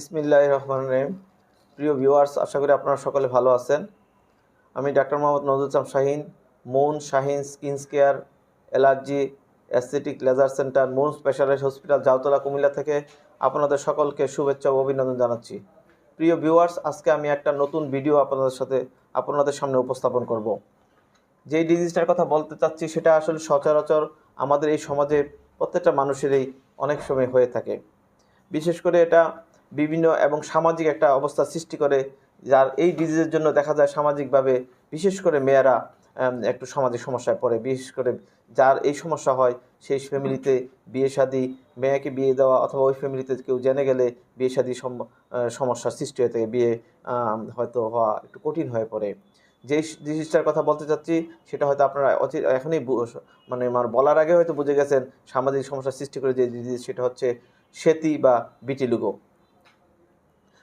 বিসমিল্লাহ রহমান রহিম। প্রিয় ভিউয়ার্স, আশা করি আপনারা সকলে ভালো আছেন। আমি doctor Mohammad Nazrul Islam Shahin Moun Shahin skin care, allergy, aesthetic laser centre Moun specialise hospital, Jautala, Comilla থেকে আপনাদের সকলকে শুভেচ্ছা ও অভিনন্দন জানাচ্ছি। প্রিয় ভিউয়ার্স, আজকে আমি একটা নতুন ভিডিও আপনাদের সাথে আপনাদের সামনে উপস্থাপন করব। যেই ডিজিজটার কথা বলতে চাচ্ছি, সেটা আসলে সচরাচর আমাদের এই সমাজে প্রত্যেকটা মানুষেরই অনেক সময় হয়ে থাকে। বিশেষ করে এটা বিভিন্ন এবং সামাজিক একটা অবস্থা সৃষ্টি করে, যার এই ডিজিজের জন্য দেখা যায় সামাজিকভাবে বিশেষ করে মেয়েরা একটু সামাজিক সমস্যায় পড়ে। বিশেষ করে যার এই সমস্যা হয়, সেই ফ্যামিলিতে বিয়ে শাদী, মেয়েকে বিয়ে দেওয়া অথবা ওই ফ্যামিলিতে কেউ জেনে গেলে বিয়ে শাদী সম- সমস্যার সৃষ্টি হয়ে থাকে, বিয়ে হয়তো হওয়া একটু কঠিন হয়ে পড়ে। যেই ডিজিজটার কথা বলতে চাচ্ছি, সেটা হয়তো আপনারা এখনই মানে আমার বলার আগে হয়তো বুঝে গেছেন, সামাজিক সমস্যা সৃষ্টি করে যে ডিজিজ সেটা হচ্ছে সেতি বা বিটিলুগো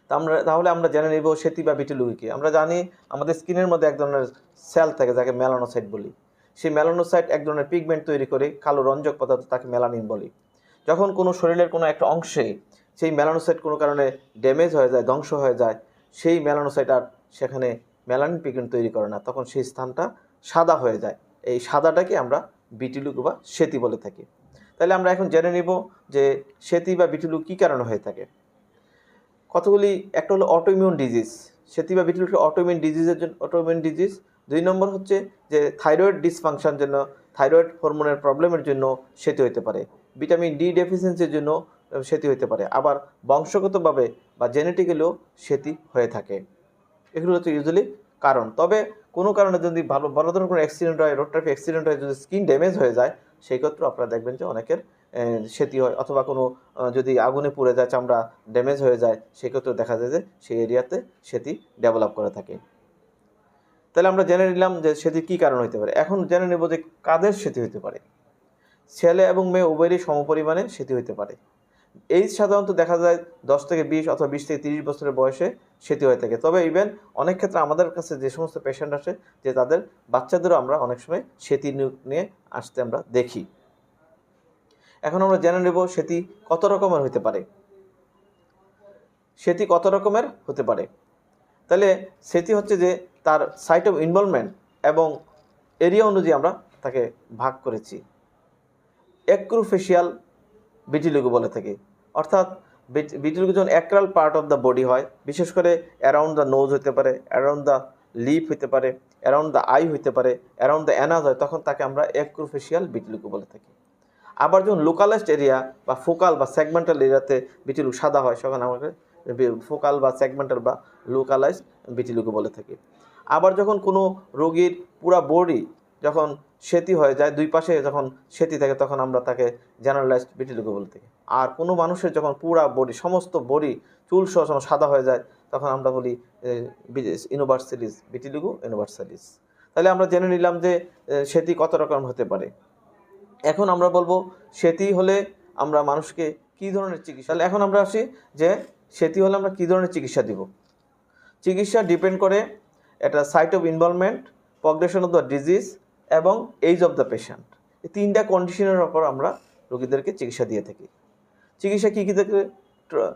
আমরা, তাহলে আমরা জেনে নিব সেতি বা বিটিলুগো কি। আমরা জানি আমাদের স্কিনের মধ্যে এক ধরনের সেল থাকে যাকে মেলানোসাইট বলি। সেই মেলানোসাইট এক ধরনের পিগমেন্ট তৈরি করে কালো রঞ্জক পদার্থ তাকে মেলানিন বলি। যখন কোনো শরীরের কোনো একটা অংশে সেই মেলানোসাইট কোনো কারণে ড্যামেজ হয়ে যায়, ধ্বংস হয়ে যায়, সেই মেলানোসাইট আর সেখানে মেলানিন পিগমেন্ট তৈরি করে না। তখন সেই স্থানটা সাদা হয়ে যায়। এই সাদাটাকে আমরা বিটিলুক বা সেতি বলে থাকি। তাহলে আমরা এখন জেনে নিব যে সেতি বা বিটিলু কী কারণে হয়ে থাকে। কতগুলি, একটা হলো অটোইমিউন ডিজিজ সেতি বা বিটিলু অটোইমিউন ডিজিজের জন্য অটোইমিউন ডিজিজ দুই নম্বর হচ্ছে যে থাইরয়েড ডিসফাংশন জন্য থাইরয়েড হরমোনের প্রবলেমের জন্য সেতি হতে পারে। ভিটামিন ডি ডেফিসিয়েন্সির জন্য সেতি হতে পারে। আবার বংশগতভাবে বা জেনেটিক্যালিও সেতি হয়ে থাকে। এগুলো হচ্ছে ইউজুয়ালি কারণ। তবে কোনো কারণে যদি ভালো বড় ধরনের কোনো অ্যাক্সিডেন্ট হয় রোড ট্রাফিক অ্যাক্সিডেন্ট হয়, যদি স্কিন ড্যামেজ হয়ে যায় সেই ক্ষেত্রে আপনারা দেখবেন যে অনেকের সেতি হয় অথবা কোনো যদি আগুনে পুড়ে যায়, চামড়া ড্যামেজ হয়ে যায় সেক্ষেত্রে দেখা যায় যে সেই এরিয়াতে সেটি ডেভেলপ করে থাকে। তাহলে আমরা জেনে নিলাম যে সেটি কী কারণ হতে পারে। এখন জেনে নেব যে কাদের সেতি হতে পারে। ছেলে এবং মেয়ে উভয়েরই সমপরিমাণে সেতি হতে পারে। এই সাধারণত দেখা যায় দশ থেকে বিশ অথবা বিশ থেকে তিরিশ বছরের বয়সে সেটি হয়ে থাকে। তবে ইভেন অনেক ক্ষেত্রে আমাদের কাছে যে সমস্ত পেশেন্ট আসে, যে তাদের বাচ্চাদেরও আমরা অনেক সময় সেতি নিয়ে আসতে আমরা দেখি। এখন আমরা জেনে নেব সেতি কত রকমের হতে পারে। সেতি কত রকমের হতে পারে। তাহলে সেটি হচ্ছে যে তার সাইট অফ ইনভলভমেন্ট এবং এরিয়া অনুযায়ী আমরা তাকে ভাগ করেছি। অ্যাক্রোফেশিয়াল বিটিলুগু বলে থাকি। অর্থাৎ বিটিলুগু যখন acral part of the body হয়। বিশেষ করে অ্যারাউন্ড দ্য নোজ হতে পারে অ্যারাউন্ড দ্য লিপ হতে পারে অ্যারাউন্ড দ্য আই হতে পারে অ্যারাউন্ড দ্য অ্যানাজ হয়, তখন তাকে আমরা অ্যাক্রোফেশিয়াল বিটিলুগু বলে থাকি। আবার যখন লোকালাইজড এরিয়া বা ফোকাল বা সেগমেন্টাল এরিয়াতে বিটিলুগু সাদা হয় সেখানে আমাকে ফোকাল বা সেগমেন্টাল বা লোকালাইজড বিটিলুগু বলে থাকি। আবার যখন কোনো রোগীর পুরা বডি যখন সেতি হয়ে যায়, দুই পাশে যখন সেতি থাকে, তখন আমরা তাকে জেনারেলাইজড বিটিলুগু বলে থাকি। আর কোনো মানুষের যখন পুরা বডি সমস্ত বডি চুল সহ সাদা হয়ে যায়, তখন আমরা বলি ইউনিভার্সালিস বিটিলুগু ইউনিভার্সালিস তাহলে আমরা জেনে নিলাম যে সেতি কত রকম হতে পারে। এখন আমরা বলব, সেতি হলে আমরা মানুষকে কী ধরনের চিকিৎসা, তাহলে এখন আমরা আসি যে, সেতি হলে আমরা কী ধরনের চিকিৎসা দিব? চিকিৎসা ডিপেন্ড করে এটা site of involvement progression of the disease এবং এইজ অফ দ্য পেশেন্ট এই তিনটা কন্ডিশনের ওপর আমরা রোগীদেরকে চিকিৎসা দিয়ে থাকি। চিকিৎসা কী কী থেকে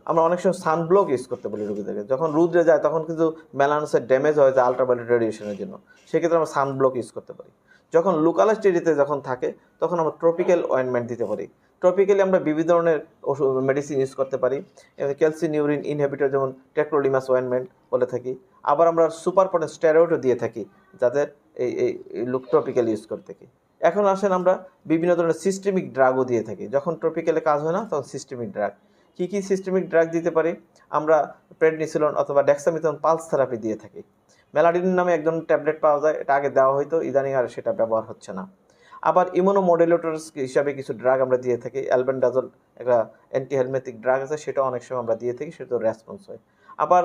আমরা অনেক সময় সানব্লক ইউজ করতে বলি রোগীদেরকে। যখন রুদ্রে যায়, তখন কিন্তু মেলানোসের ড্যামেজ হয়ে যায় আলট্রাভায়োলেট রেডিয়েশনের জন্য। সেক্ষেত্রে আমরা সানব্লক ইউজ করতে পারি। যখন লোকাল স্টেডিতে যখন থাকে, তখন আমরা ট্রপিক্যাল অয়েনমেন্ট দিতে পারি। ট্রপিক্যালি আমরা বিভিন্ন ধরনের ওষুধ মেডিসিন ইউজ করতে পারি। ক্যালসিয়াম ইউরিন ইনহেবিটর যেমন টেক্রোলিমাস অয়েনমেন্ট বলে থাকি। আবার আমরা সুপার পটেন স্টেরয়েডও দিয়ে থাকি যাদের এই এই লুক ট্রপিক্যাল ইউজ করে থাকি। এখন আসেন আমরা বিভিন্ন ধরনের সিস্টেমিক ড্রাগও দিয়ে থাকি। যখন ট্রপিক্যালে কাজ হয় না, তখন সিস্টেমিক ড্রাগ কী কী সিস্টেমিক ড্রাগ দিতে পারি? আমরা প্রেডনিসিলন অথবা ডেক্সামিথন পালস থেরাপি দিয়ে থাকি। মেলাডিন নামে একজন ট্যাবলেট পাওয়া যায়, এটা আগে দেওয়া হয়তো ইদানিং আর সেটা ব্যবহার হচ্ছে না। আবার ইমোনোমডুলেটরস হিসাবে কিছু ড্রাগ আমরা দিয়ে থাকি। অ্যালবেন্ডাজল একটা অ্যান্টি হেলমেথিক ড্রাগ আছে, সেটা অনেক সময় আমরা দিয়ে থাকি সেটাও রেসপন্স হয়। আবার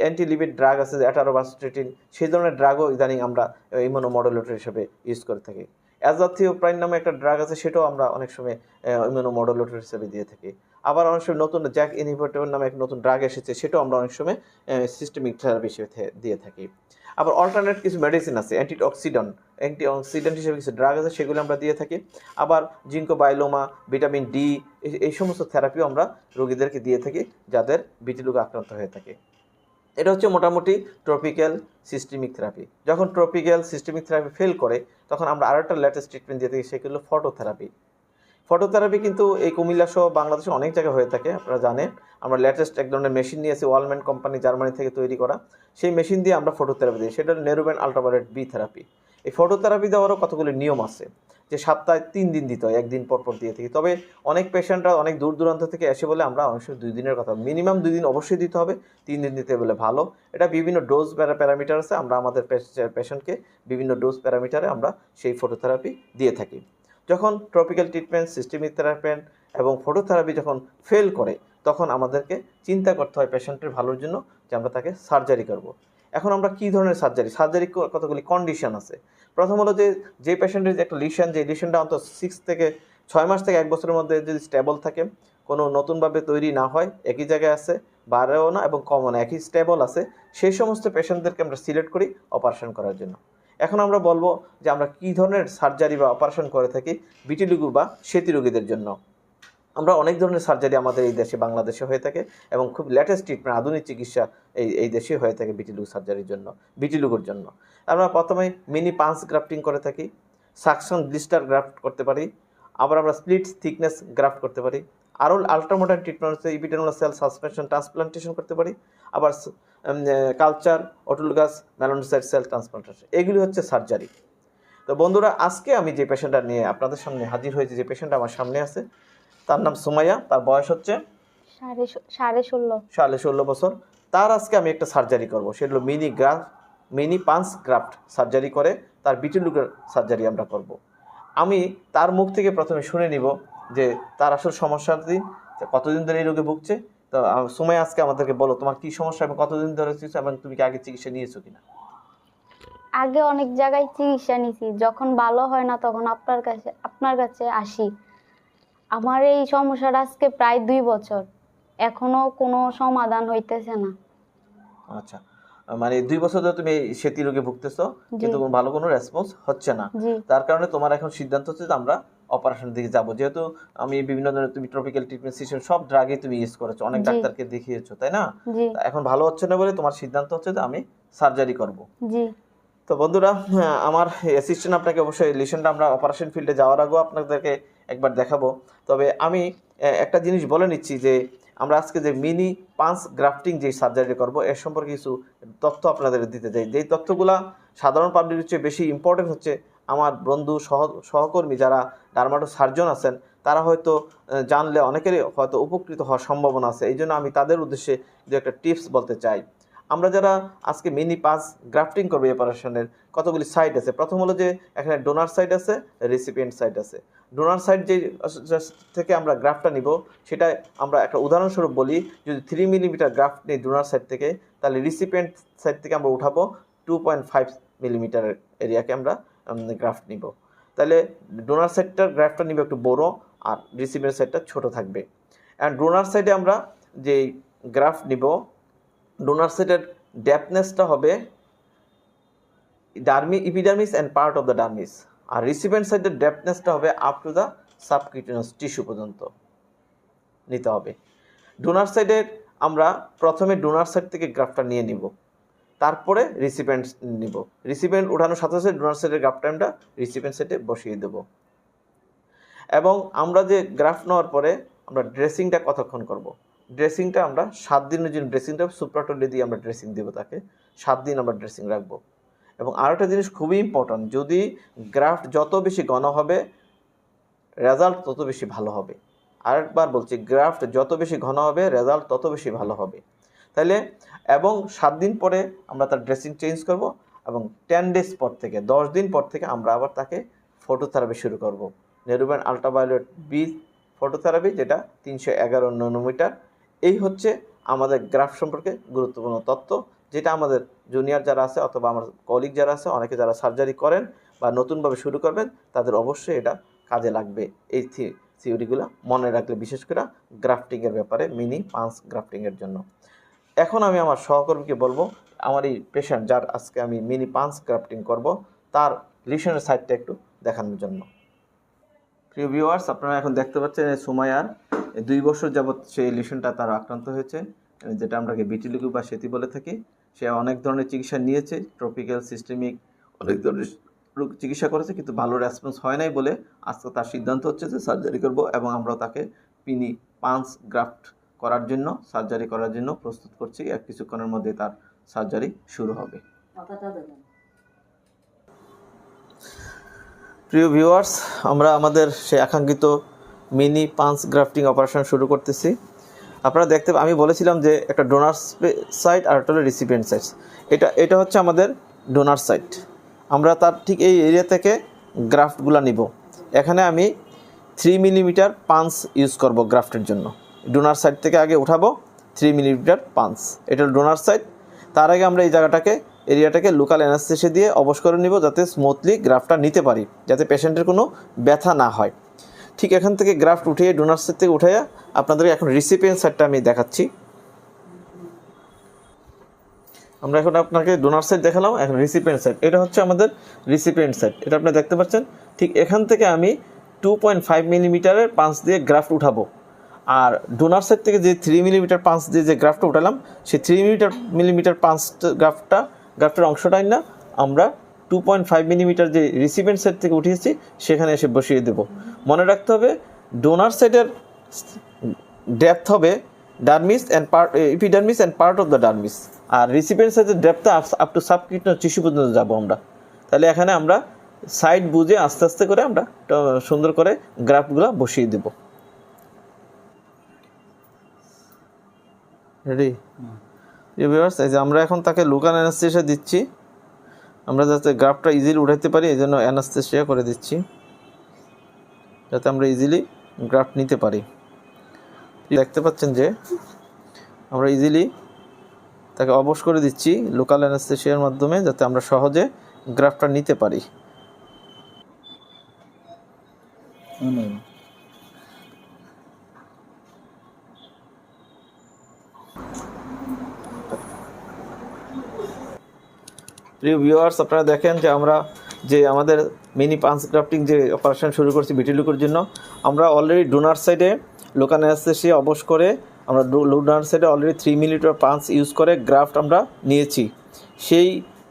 অ্যান্টি লিপিড ড্রাগ আছে অ্যাটারোবাস্ট্রেটিন সেই ধরনের ড্রাগও ইদানিং আমরা ইমিউনোমডুলেটর হিসেবে ইউজ করে থাকি। অ্যাজাথিওপ্রাইন নামে একটা ড্রাগ আছে, সেটাও আমরা অনেক সময় ইমিউনোমডুলেটর হিসেবে দিয়ে থাকি। আবার অনেক সময় নতুন জ্যাক ইনহিবিটর নামে এক নতুন ড্রাগ এসেছে, সেটাও আমরা অনেক সময় সিস্টেমিক থেরাপি হিসেবে দিয়ে থাকি। আবার অল্টারনেট কিছু মেডিসিন আছে অ্যান্টি অক্সিডেন্ট অ্যান্টি অক্সিডেন্ট হিসেবে কিছু ড্রাগ আছে, সেগুলো আমরা দিয়ে থাকি। আবার জিঙ্কো বাইলোমা ভিটামিন ডি এই সমস্ত থেরাপিও আমরা রোগীদেরকে দিয়ে থাকি, যাদের বিটিলুকে আক্রান্ত হয়ে থাকে। এটা হচ্ছে মোটামুটি ট্রপিক্যাল সিস্টেমিক থেরাপি যখন ট্রপিক্যাল সিস্টেমিক থেরাপি ফেল করে, তখন আমরা আরেকটা লেটেস্ট ট্রিটমেন্ট দিয়ে থাকি সেগুলো ফটোথেরাপি ফটোথেরাপি কিন্তু এই কুমিল্লা সহ বাংলাদেশে অনেক জায়গায় হয়ে থাকে, আপনারা জানেন। আমরা লেটেস্ট এক ধরনের মেশিন নিয়ে নিয়েছি ওয়ালম্যান কোম্পানি জার্মানি থেকে তৈরি করা। সেই মেশিন দিয়ে আমরা ফটোথেরাপি দিই, সেটা নেরুবেন আল্ট্রাভায়োলেট বি থেরাপি এই ফটোথেরাপি দেওয়ারও কতগুলি নিয়ম আছে, যে সপ্তাহে তিন দিন দিতে হয়, একদিন পর পর দিয়ে থাকি। তবে অনেক পেশেন্টরা অনেক দূর দূরান্ত থেকে এসে বলে আমরা অনেক দুই দিনের কথা মিনিমাম দুই দিন অবশ্যই দিতে হবে, তিন দিন দিতে বলে ভালো। এটা বিভিন্ন ডোজ প্যারামিটার আছে, আমরা আমাদের পেশেন্টকে বিভিন্ন ডোজ প্যারামিটারে আমরা সেই ফটোথেরাপি দিয়ে থাকি। যখন ট্রপিক্যাল ট্রিটমেন্ট সিস্টেমিক থেরাপিন্ট এবং ফটোথেরাপি যখন ফেল করে, তখন আমাদেরকে চিন্তা করতে হয় পেশেন্টের ভালোর জন্য যে আমরা তাকে সার্জারি করব। এখন আমরা কী ধরনের সার্জারি সার্জারি কতগুলি কন্ডিশন আছে? প্রথম হলো যে যে পেশেন্টের যে একটা লিশন যে লিশনটা অন্তত সিক্স থেকে ছয় মাস থেকে এক বছরের মধ্যে যদি স্টেবল থাকে, কোনো নতুনভাবে তৈরি না হয়, একই জায়গায় আছে, বাড়েও না এবং কমও না, একই স্টেবল আছে সেই সমস্ত পেশেন্টদেরকে আমরা সিলেক্ট করি অপারেশন করার জন্য। এখন আমরা বলব যে আমরা কী ধরনের সার্জারি বা অপারেশন করে থাকি বিটিলুগু বা সেতী রোগীদের জন্য। আমরা অনেক ধরনের সার্জারি আমাদের এই দেশে, বাংলাদেশে হয়ে থাকে এবং খুব লেটেস্ট ট্রিটমেন্ট আধুনিক চিকিৎসা এই এই দেশে হয়ে থাকে বিটিলুগু সার্জারির জন্য বিটিলুগুর জন্য। আমরা প্রথমে মিনি পাঞ্চ গ্রাফটিং করে থাকি সাকশন ব্লিস্টার গ্রাফট করতে পারি, আবার আমরা স্প্লিট থিকনেস গ্রাফট করতে পারি। আরও আল্ট্রামোডার্ন ট্রিটমেন্ট হচ্ছে ইপিটেনুলার সেল সাসপেনশন ট্রান্সপ্লান্টেশন করতে পারি। আবার culture autologous melanocyte cell transplantation এগুলি হচ্ছে সার্জারি তো বন্ধুরা আজকে আমি যে পেশেন্টটা নিয়ে আপনাদের সামনে হাজির হয়েছি যে পেশেন্ট আমার সামনে আছে তার নাম সুমাইয়া তার বয়স হচ্ছে? সাড়ে ষোলো। বছর। তার আজকে আমি একটা সার্জারি করব। সেটা হলো mini graft mini punch graft surgery করে তার বিটিলুকের সার্জারি আমরা করব। আমি তার মুখ থেকে প্রথমে শুনে নিব যে তার আসল সমস্যাটি কতদিন ধরে এই রোগে ভুগছে? তো আহ, সুমাইয়া আজকে আমাদেরকে বলো তোমার কি সমস্যা এবং কতদিন ধরে হচ্ছে এবং তুমি কি আগে চিকিৎসা নিয়েছো কিনা? আগে অনেক জায়গায় চিকিৎসা নিছি। যখন ভালো হয় না তখন আপনার কাছে আপনার কাছে আসি। আমার এই সমস্যাটা আজকে প্রায় দুই বছর। এখনও কোনো সমাধান হইতেছে না। আচ্ছা। মানে দুই বছর ধরে তুমি সেতী রোগে ভুগতেছো কিন্তু ভালো কোনো রেসপন্স হচ্ছে না। তার কারণে তোমার এখন সিদ্ধান্ত হচ্ছে যে আমরা অপারেশন দিকে যাব। যেহেতু আমি বিভিন্ন ধরনের তুমি ট্রপিক্যাল ট্রিটমেন্ট সিস্টেম সব ড্রাগে তুমি ইউজ করেছ অনেক ডাক্তারকে দেখিয়েছো তাই না? এখন ভালো হচ্ছে না বলে তোমার সিদ্ধান্ত হচ্ছে যে আমি সার্জারি করব। জি। তো বন্ধুরা হ্যাঁ, আমার অ্যাসিস্ট্যান্ট আপনাকে অবশ্যই লিশনটা আমরা অপারেশন ফিল্ডে যাওয়ার আগেও আপনাদেরকে একবার দেখাবো। তবে আমি একটা জিনিস বলে নিচ্ছি যে আমরা আজকে যে মিনি পাঞ্চ গ্রাফটিং যে সার্জারি করব এর সম্পর্কে কিছু তথ্য আপনাদের দিতে চাই। যেই তথ্যগুলা সাধারণ পাবলিকের চেয়ে বেশি ইম্পর্টেন্ট হচ্ছে আমার বন্ধু সহ, সহকর্মী যারা ডার্মাটো সার্জন আছেন, তারা হয়তো জানলে অনেকেরই হয়তো উপকৃত হওয়ার সম্ভাবনা আছে। এই জন্য আমি তাদের উদ্দেশ্যে দু একটা টিপস বলতে চাই। আমরা যারা আজকে মিনি পাস গ্রাফটিং করব অপারেশনের, কতগুলি সাইট আছে? প্রথম হলো যে, এখানে ডোনার সাইট আছে, রেসিপিয়েন্ট সাইট আছে। ডোনার সাইট যে থেকে আমরা গ্রাফটা নিব, সেটা আমরা একটা উদাহরণস্বরূপ বলি, যদি থ্রি মিলিমিটার গ্রাফট নিই ডোনার সাইট থেকে, তাহলে রিসিপিয়েন্ট সাইট থেকে আমরা উঠাবো, টু পয়েন্ট ফাইভ মিলিমিটারের এরিয়াকে আমরা গ্রাফট নিব। তাহলে ডোনার সাইডটার গ্রাফটা নিব একটু বড় আর রিসিপিয়েন্ট সাইডটা ছোট থাকবে। অ্যান্ড ডোনার সাইডে আমরা যেই গ্রাফ নিব ডোনার সেটের ডেপনেসটা হবে ডার্মি epidermis and part of the dermis R recipient সাইডের ডেপনেসটা হবে up to the subcutaneous tissue পর্যন্ত নিতে হবে। ডোনার সাইডের আমরা প্রথমে ডোনার সাইড থেকে গ্রাফটা নিয়ে নিব। তারপরে রিসিপেন্ট নিব। রিসিপেন্ট ওঠানোর সাথে সাথে ডোনার সেটের গ্রাফ টাইমটা রিসিপেন্ট সেটে বসিয়ে দেব। এবং আমরা যে গ্রাফ নেওয়ার পরে আমরা ড্রেসিংটা কতক্ষণ করব? ড্রেসিংটা আমরা সাত দিনের জন্য ড্রেসিংটা সুপ্রাটলে দিয়ে আমরা ড্রেসিং দেবো তাকে। সাত দিন আমরা ড্রেসিং রাখব। এবং আরেকটা জিনিস খুবই ইম্পর্ট্যান্ট যদি গ্রাফট যত বেশি ঘন হবে রেজাল্ট তত বেশি ভালো হবে। আরেকবার বলছি গ্রাফট যত বেশি ঘন হবে রেজাল্ট তত বেশি ভালো হবে। তাহলে এবং সাত দিন পরে আমরা তার ড্রেসিং চেঞ্জ করব এবং টেন ডেজ পর থেকে, দশ দিন পর থেকে আমরা আবার তাকে ফটোথেরাপি শুরু করব। নেরুবেন আলট্রাভায়োলেট বি ফটোথেরাপি যেটা তিনশো এগারো ন্যানোমিটার এই হচ্ছে আমাদের গ্রাফ সম্পর্কে গুরুত্বপূর্ণ তথ্য, যেটা আমাদের জুনিয়র যারা আছে অথবা আমার কলিগ যারা আছে, অনেকে যারা সার্জারি করেন বা নতুনভাবে শুরু করবেন, তাদের অবশ্যই এটা কাজে লাগবে। এই থিওরিগুলো মনে রাখলে বিশেষ করে গ্রাফটিংয়ের ব্যাপারে মিনি পাঁচ গ্রাফটিংয়ের জন্য। এখন আমি আমার সহকর্মীকে বলব, আমার এই পেশেন্ট যার আজকে আমি মিনি পাঁচ ক্রাফটিং করব, তার লিশনের সাইডটা একটু দেখানোর জন্য। প্রিয় ভিউয়ার্স আপনারা এখন দেখতে পাচ্ছেন সুমায়ার দুই বছর যাবৎ সেই লিশনটা তার আক্রান্ত হয়েছে, যেটা আমরাকে বিটিলিকু বা সেতি বলে থাকি। সে অনেক ধরনের চিকিৎসা নিয়েছে ট্রপিক্যাল সিস্টেমিক অনেক ধরনের রোগ চিকিৎসা করেছে, কিন্তু ভালো রেসপন্স হয় নাই বলে আজকে তার সিদ্ধান্ত হচ্ছে যে সার্জারি করব এবং আমরা তাকে পিনি পাঁচ গ্রাফট করার জন্য সার্জারি করার জন্য প্রস্তুত করছি। এক কিছুক্ষণের মধ্যে তার সার্জারি শুরু হবে। প্রিয় ভিউয়ার্স আমরা আমাদের সেই আকাঙ্ক্ষিত মিনি পাঞ্চ গ্রাফটিং অপারেশন শুরু করতেছি। আপনারা দেখতে আমি বলেছিলাম যে একটা ডোনার সাইট আর একটা হলো রিসিপিয়েন্ট সাইট এটা এটা হচ্ছে আমাদের ডোনার সাইট আমরা তার ঠিক এই এরিয়া থেকে গ্রাফটগুলো নিব। এখানে আমি থ্রি মিলিমিটার পাঞ্চ ইউজ করব গ্রাফটের জন্য। ডোনার সাইড থেকে আগে উঠাবো থ্রি মিলিমিটার পাঞ্চ এটা ডোনার সাইড তার আগে আমরা এই জায়গাটাকে, এরিয়াটাকে লোকাল অ্যানাস্থেসিয়া দিয়ে অবশ করে নিব যাতে স্মুথলি গ্রাফটা নিতে পারি, যাতে পেশেন্টের কোনো ব্যথা না হয়। ঠিক এখান থেকে গ্রাফট উঠিয়ে ডোনার সাইড থেকে উঠাইয়া আপনাদেরকে এখন রিসিপিয়েন্ট সাইডটা আমি দেখাচ্ছি। আমরা এখন আপনাকে ডোনার সাইড দেখালাম, এখন রিসিপিয়েন্ট সাইড এটা হচ্ছে আমাদের রিসিপিয়েন্ট সাইড এটা আপনি দেখতে পাচ্ছেন। ঠিক এখান থেকে আমি টু পয়েন্ট ফাইভ মিলিমিটারের পাঁচ দিয়ে গ্রাফট উঠাবো। আর ডোনার সাইড থেকে যে থ্রি মিলিমিটার পাঁচ দিয়ে যে গ্রাফটা উঠালাম, সেই থ্রি মিলিমিটার মিলিমিটার পাঁচ গ্রাফটা গ্রাফটার অংশটাই না, আমরা টু পয়েন্ট ফাইভ মিলিমিটার যে রিসিপিয়েন্ট সাইড থেকে উঠিয়েছি, সেখানে এসে বসিয়ে দেব। মনে রাখতে হবে ডোনার সাইডের ডেপথ হবে dermis and part epidermis and part of the dermis R recipient সাইডের ডেপথটা আপ টু সাবকিটন টিস্যু পর্যন্ত যাব আমরা। তাহলে এখানে আমরা সাইড বুঝে আস্তে আস্তে করে আমরা সুন্দর করে গ্রাফগুলো বসিয়ে দেব। রেডি এই যে আমরা এখন তাকে লোকাল অ্যানাস্থেশিয়া দিচ্ছি। আমরা যাতে গ্রাফটা ইজিলি উঠাইতে পারি, এই জন্য অ্যানাস্থেশিয়া করে দিচ্ছি। যাতে আমরা ইজিলি গ্রাফট নিতে পারি। দেখতে পাচ্ছেন যে, আমরা ইজিলি তাকে অবশ করে দিচ্ছি লোকাল অ্যানাস্থেশিয়ার মাধ্যমে, যাতে আমরা সহজে গ্রাফটা নিতে পারি। প্রিয় ভিউয়ার্স আপনারা দেখেন যে আমরা যে আমাদের মিনি পাঞ্চ গ্রাফটিং যে অপারেশন শুরু করছি বিটিলুকুর জন্য, আমরা অলরেডি ডোনার সাইডে লোকাল অ্যানাস্থেশিয়া অবশ করে আমরা ডোনার সাইডে already three millimetre punch use করে গ্রাফট আমরা নিয়েছি। সেই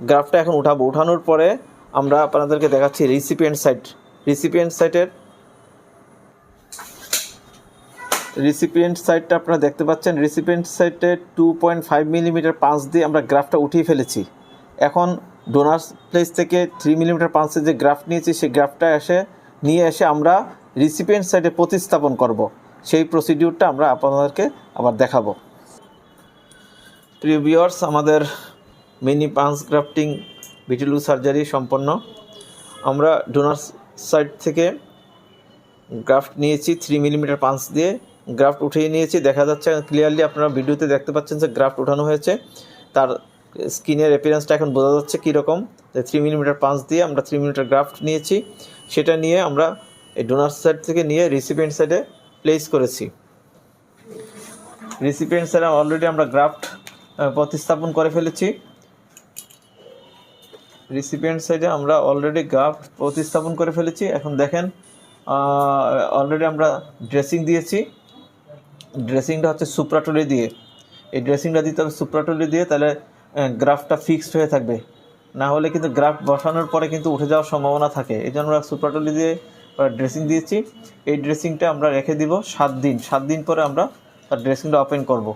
গ্রাফটা এখন উঠাবো। উঠানোর পরে আমরা আপনাদেরকে দেখাচ্ছি রিসিপিয়েন্ট সাইট রিসিপিয়েন্ট সাইটের রিসিপিয়েন্ট সাইটটা আপনারা দেখতে পাচ্ছেন। রিসিপিয়েন্ট সাইটে টু পয়েন্ট ফাইভ মিলিমিটার পাঁচ দিয়ে আমরা গ্রাফটা উঠিয়ে ফেলেছি। এখন ডোনার প্লেস থেকে থ্রি মিলিমিটার পাঁচে যে গ্রাফ নিয়েছি, সেই গ্রাফটা এসে, নিয়ে এসে আমরা রিসিপিয়েন্ট সাইডে প্রতিস্থাপন করব। সেই প্রসিডিউরটা আমরা আপনাদেরকে আবার দেখাবো। প্রিয় ভিউয়ার্স আমাদের mini punch grafting vitiligo surgery সম্পন্ন। আমরা ডোনার সাইড থেকে গ্রাফট নিয়েছি থ্রি মিলিমিটার পাঞ্চ দিয়ে গ্রাফট উঠিয়ে নিয়েছি। দেখা যাচ্ছে ক্লিয়ারলি আপনারা ভিডিওতে দেখতে পাচ্ছেন যে গ্রাফট উঠানো হয়েছে। তার স্কিনের অ্যাপিয়ারেন্সটা এখন বোঝা যাচ্ছে কীরকম। থ্রি মিলিমিটার পাঞ্চ দিয়ে আমরা থ্রি মিলিমিটার গ্রাফট নিয়েছি। সেটা নিয়ে আমরা এই ডোনার সাইড থেকে নিয়ে রিসিপিয়েন্ট সাইডে প্লেস করেছি। রিসিপিয়েন্ট সাইডে অলরেডি আমরা গ্রাফট প্রতিস্থাপন করে ফেলেছি। রিসিপিয়েন্ট সাইডে আমরা অলরেডি গ্রাফ প্রতিস্থাপন করে ফেলেছি। এখন দেখেন অলরেডি আমরা ড্রেসিং দিয়েছি। ড্রেসিংটা হচ্ছে সুপ্রাটলি দিয়ে। এই ড্রেসিংটা দিতে হবে সুপ্রাটলি দিয়ে, তাহলে গ্রাফটা ফিক্সড হয়ে থাকবে। না হলে কিন্তু গ্রাফ বসানোর পরে কিন্তু উঠে যাওয়ার সম্ভাবনা থাকে। এই জন্য আমরা সুপ্রাটলি দিয়ে ড্রেসিং দিয়েছি। এই ড্রেসিংটা আমরা রেখে দিব সাত দিন। সাত দিন পরে আমরা তার ড্রেসিংটা ওপেন করব।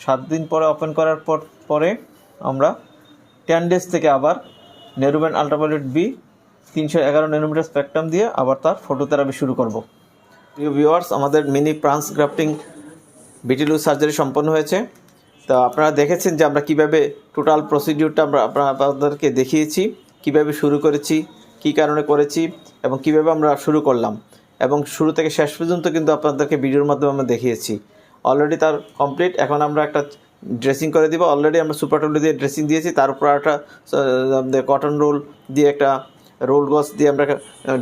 সাত দিন পরে ওপেন করার পর, পরে আমরা টেন ডেজ থেকে আবার নেরুবেন আলট্রাভায়োলেট বি তিনশো এগারো নেনোমিটার স্পেকট্রাম দিয়ে আবার তার ফটোথেরাপি শুরু করব। প্রিয় ভিউয়ার্স আমাদের মিনি প্রান্স গ্রাফটিং বিটিলু সার্জারি সম্পন্ন হয়েছে। তো আপনারা দেখেছেন যে আমরা কীভাবে টোটাল প্রসিডিউরটা আমরা আপনাদেরকে দেখিয়েছি, কীভাবে শুরু করেছি, কি কারণে করেছি এবং কীভাবে আমরা শুরু করলাম। এবং শুরু থেকে শেষ পর্যন্ত কিন্তু আপনাদেরকে ভিডিওর মাধ্যমে আমরা দেখিয়েছি। অলরেডি তার কমপ্লিট এখন আমরা একটা ড্রেসিং করে দিব। অলরেডি আমরা সুপার টুলি দিয়ে ড্রেসিং দিয়েছি। তার উপর একটা কটন রোল দিয়ে একটা রোল গস দিয়ে আমরা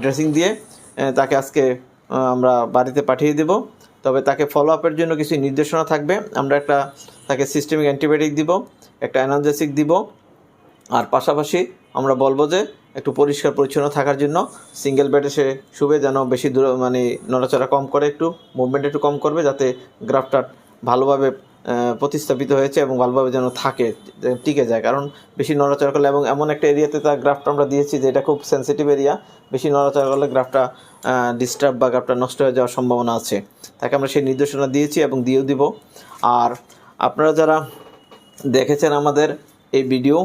ড্রেসিং দিয়ে তাকে আজকে আমরা বাড়িতে পাঠিয়ে দেব। তবে তাকে ফলো আপের জন্য কিছু নির্দেশনা থাকবে। আমরা একটা তাকে সিস্টেমিক অ্যান্টিবায়োটিক দিব, একটা অ্যানালজেসিক দিব। আর পাশাপাশি আমরা বলব যে একটু পরিষ্কার পরিচ্ছন্ন থাকার জন্য সিঙ্গেল বেডে সে শুবে যেন বেশি দূর মানে নড়াচড়া কম করে একটু মুভমেন্ট একটু কম করবে যাতে গ্রাফটার ভালোভাবে প্রতিস্থাপিত হয়েছে এবং ভালোভাবে যেন থাকে টিকে যায়। কারণ বেশি নড়াচড়া করলে, এবং এমন একটা এরিয়াতে তার গ্রাফটা আমরা দিয়েছি যে এটা খুব সেন্সিটিভ এরিয়া বেশি নড়াচড়া করলে গ্রাফটা ডিস্টার্ব বা গ্রাফটা নষ্ট হয়ে যাওয়ার সম্ভাবনা আছে। তাকে আমরা সেই নির্দেশনা দিয়েছি এবং দিয়েও দিব। আর আপনারা যারা দেখেছেন আমাদের এই ভিডিও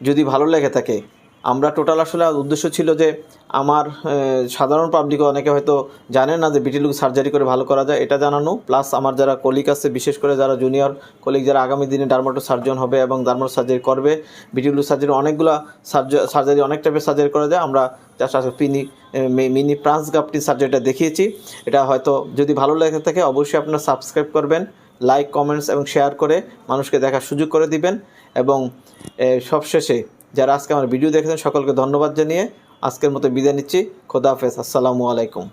যদি ভালো লেগে থাকে আমরা টোটাল আসলে উদ্দেশ্য ছিল যে আমার সাধারণ পাবলিকে অনেকে হয়তো জানে না যে বিটিলুক সার্জারি করে ভালো করা যায়, এটা জানানো। প্লাস আমার যারা কলিগ আছে, বিশেষ করে যারা জুনিয়র কলিগ যারা আগামী দিনে ডার্মাটো সার্জন হবে এবং ডার্মাটো সার্জারি করবে বিটিলুক সার্জারি অনেকগুলো সার্জারি অনেক টাইপের সার্জারি করা যায়। আমরা পিনি মিনি প্রান্স গাপটি সার্জারিটা দেখিয়েছি। এটা হয়তো যদি ভালো লেগে থাকে, অবশ্যই আপনারা সাবস্ক্রাইব করবেন লাইক কমেন্টস এবং শেয়ার করে মানুষকে দেখার সুযোগ করে দিবেন এবং সবশেষে যারা আজকে আমার ভিডিও দেখেছেন, সকলকে ধন্যবাদ জানিয়ে আজকের মতো বিদায় নিচ্ছি। খোদা হাফেজ। আসসালামু আলাইকুম।